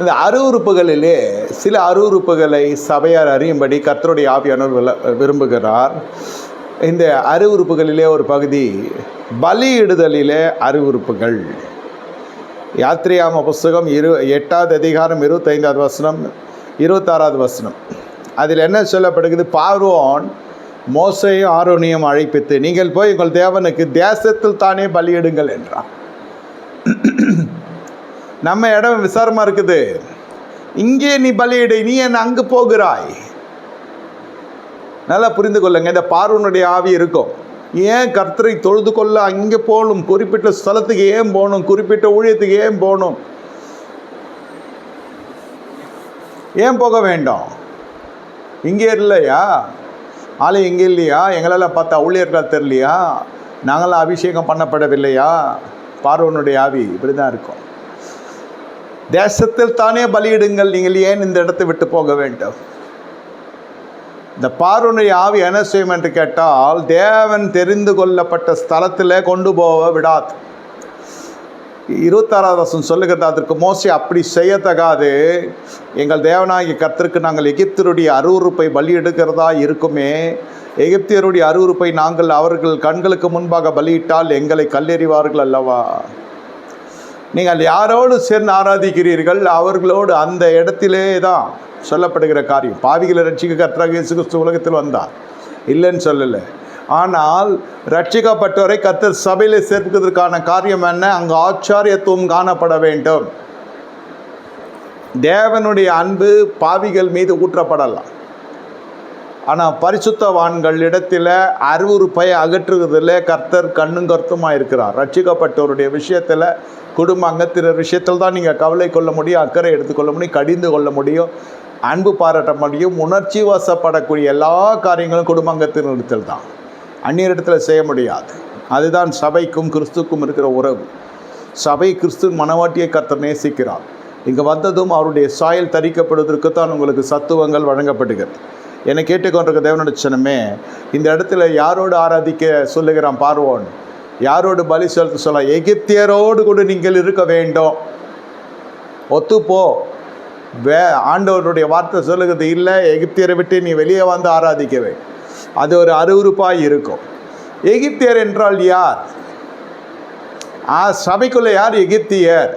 இந்த அருவுறுப்புகளிலே சில அருவுறுப்புகளை சபையார் அறியும்படி கர்த்தருடைய ஆவியானவர் விரும்புகிறார். இந்த அருவுறுப்புகளிலே ஒரு பகுதி பலியிடுதலிலே அருவுறுப்புகள் யாத்திரையாம புஸ்தகம் இரு எட்டாவது அதிகாரம் இருபத்தைந்தாவது வசனம் இருபத்தாறாவது வசனம். அதில் என்ன சொல்லப்படுகிறது? பார்வோன் மோசையும் ஆரோனியும் அழைப்பித்து நீங்கள் போய் உங்கள் தேவனுக்கு தேசத்தில் தானே பலியிடுங்கள் என்றான் நம்ம இடம் விசாரமாக இருக்குது. இங்கே நீ பலியிடு நீ என்ன அங்கே போகிறாய்? நல்லா புரிந்து கொள்ளுங்க இந்த பார்வனுடைய ஆவி இருக்கும். ஏன் கர்த்தரை தொழுது கொள்ள அங்கே போகணும்? குறிப்பிட்ட ஸ்தலத்துக்கு ஏன் போகணும்? குறிப்பிட்ட ஊழியத்துக்கு ஏன் போகணும்? ஏன் போக வேண்டும்? இங்கே இல்லையா? ஆளு இங்கே இல்லையா? எங்களெல்லாம் பார்த்தா ஊழியர்களாக தெரியலையா? நாங்களாம் அபிஷேகம் பண்ணப்படவில்லையா? பார்வனுடைய ஆவி இப்படி தான் இருக்கும். தேசத்தில் தானே பலியிடுங்கள் நீங்கள் ஏன் இந்த இடத்தை விட்டு போக வேண்டும்? இந்த பார்வனுடைய ஆவி என்ன செய்யும் என்று கேட்டால் தேவன் தெரிந்து கொள்ளப்பட்ட ஸ்தலத்தில் கொண்டு போக விடாது. இருபத்தாறாவது சொல்லுகிறது அதற்கு மோசி அப்படி செய்யத்தகாது. எங்கள் தேவனாகிய கத்திற்கு நாங்கள் எகிப்தருடைய அருவருப்பை பலி எடுக்கிறதா இருக்குமே? எகிப்தியருடைய அருவருப்பை நாங்கள் அவர்கள் கண்களுக்கு முன்பாக பலியிட்டால் எங்களை கல்லெறிவார்கள் அல்லவா? நீங்கள் யாரோடு சேர்ந்து ஆராதிக்கிறீர்கள் அவர்களோடு அந்த இடத்திலே தான் சொல்லப்படுகிற காரியம். பாவிகளை ரட்சிக்க கர்த்தராக இயேசு கிறிஸ்து உலகத்தில் வந்தார். இல்லைன்னு சொல்லலை. ஆனால் ரட்சிக்கப்பட்டவரை கர்த்தர் சபையில் சேர்த்துக்கிறதுக்கான காரியம் என்ன? அங்கு ஆச்சாரியத்துவம் காணப்பட வேண்டும். தேவனுடைய அன்பு பாவிகள் மீது ஊற்றப்படலாம். ஆனால் பரிசுத்தவான்கள் இடத்துல அருவுறுப்பை அகற்றுவதில் கர்த்தர் கண்ணும் கருத்துமாக இருக்கிறார். ரட்சிக்கப்பட்டவருடைய விஷயத்தில் குடும்ப அங்கத்தினர் விஷயத்தில் தான் நீங்கள் கவலை கொள்ள முடியும் அக்கறை எடுத்துக்கொள்ள முடியும் கடிந்து கொள்ள முடியும் அன்பு பாராட்ட முடியும் உணர்ச்சி வசப்படக்கூடிய எல்லா காரியங்களும் குடும்ப அங்கத்தினரிடத்தில் தான். அந்நியரிடத்தில் செய்ய முடியாது. அதுதான் சபைக்கும் கிறிஸ்துக்கும் இருக்கிற உறவு. சபை கிறிஸ்து மனவாட்டியை கர்த்தர் நேசிக்கிறார். இங்கே வந்ததும் அவருடைய சாயல் தரிக்கப்படுவதற்கு தான் உங்களுக்கு சத்துவங்கள் வழங்கப்படுகிறது. என்னை கேட்டுக்கொண்டிருக்க தேவனுடைய சனமே இந்த இடத்துல யாரோடு ஆராதிக்க சொல்லுகிறான் பார்வோன்? யாரோடு பலி செலுத்த சொல்ல? எகிப்தியரோடு கூட நீங்கள் இருக்க வேண்டும். ஒத்துப்போ வே ஆண்டவருடைய வார்த்தை சொல்லுகிறது இல்லை எகிப்தியரை விட்டு நீ வெளியே வந்து ஆராதிக்கவே. அது ஒரு அருவருப்பாய் இருக்கும். எகிப்தியர் என்றால் யார்? ஆ சபைக்குள்ளே யார்? எகிப்தியர்.